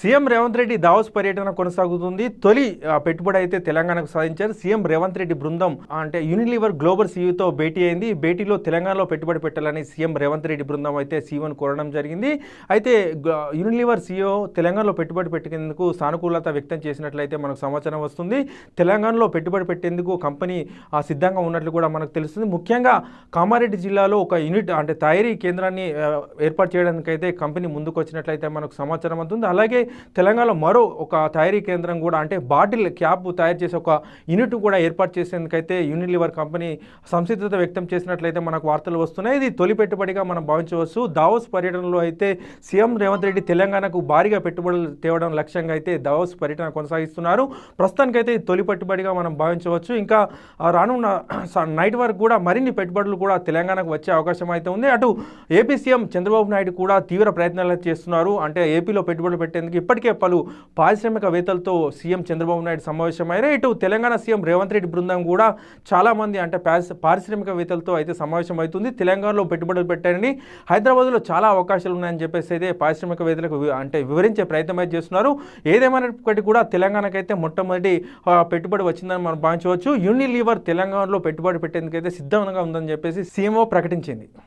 CM Revanth Reddy Davos పర్యటన కొనసాగుతుంది. తొలి పెట్టుబడి అయితే తెలంగాణకు సాధించారు. సీఎం రేవంత్ రెడ్డి బృందం అంటే యూనిలివర్ గ్లోబల్ సీఈతో భేటీ అయింది. ఈ భేటీలో తెలంగాణలో పెట్టుబడి పెట్టాలని సీఎం రేవంత్ రెడ్డి బృందం అయితే సీఎం కోరడం జరిగింది. అయితే గ- యూనిలివర్ సీఈఓ తెలంగాణలో పెట్టుబడి పెట్టేందుకు సానుకూలత వ్యక్తం చేసినట్లయితే మనకు సమాచారం వస్తుంది. తెలంగాణలో పెట్టుబడి పెట్టేందుకు కంపెనీ ఆ, సిద్ధంగా ఉన్నట్లు కూడా మనకు తెలుస్తుంది. ముఖ్యంగా కామారెడ్డి జిల్లాలో ఒక యూనిట్ అంటే తయారీ కేంద్రాన్ని ఏర్పాటు చేయడానికైతే కంపెనీ ముందుకు వచ్చినట్లయితే మనకు సమాచారం అవుతుంది అలాగే తెలంగాణలో మరో ఒక తయారీ కేంద్రం కూడా అంటే బాటిల్ క్యాప్ తయారు చేసే ఒక యూనిట్ కూడా ఏర్పాటు చేసేందుకైతే యూనిలివర్ కంపెనీ సంసిద్ధత వ్యక్తం చేసినట్లయితే మనకు వార్తలు వస్తున్నాయి. ఇది తొలి పెట్టుబడిగా మనం భావించవచ్చు. దావోస్ పర్యటనలో అయితే సీఎం రేవంత్ రెడ్డి తెలంగాణకు భారీగా పెట్టుబడులు తేవడం లక్ష్యంగా అయితే దావోస్ పర్యటన కొనసాగిస్తున్నారు. ప్రస్తుతానికైతే ఇది తొలి పెట్టుబడిగా మనం భావించవచ్చు. ఇంకా రానున్న స- నైట్ వరకు కూడా మరిన్ని పెట్టుబడులు కూడా తెలంగాణకు వచ్చే అవకాశం అయితే ఉంది. అటు ఏపీ సీఎం చంద్రబాబు నాయుడు కూడా తీవ్ర ప్రయత్నాలు చేస్తున్నారు. అంటే ఏపీలో పెట్టుబడులు పెట్టేందుకు ఇప్పటికే పలు పారిశ్రామికవేత్తలతో సీఎం చంద్రబాబు నాయుడు సమావేశమయ్యారు. ఇటు తెలంగాణ సీఎం రేవంత్ రెడ్డి బృందం కూడా చాలామంది అంటే పారిశ్రామికవేత్తలతో అయితే సమావేశం అవుతుంది తెలంగాణలో పెట్టుబడులు పెట్టారని హైదరాబాద్లో చాలా అవకాశాలు ఉన్నాయని చెప్పేసి అయితే పారిశ్రామికవేత్తలకు అంటే వివరించే ప్రయత్నం అయితే చేస్తున్నారు. ఏదేమైనప్పటికీ కూడా తెలంగాణకైతే మొట్టమొదటి పెట్టుబడి వచ్చిందని మనం భావించవచ్చు. యూనిలీవర్ తెలంగాణలో పెట్టుబడి పెట్టేందుకైతే సిద్ధంగా ఉందని చెప్పేసి సీఎంఓ ప్రకటించింది.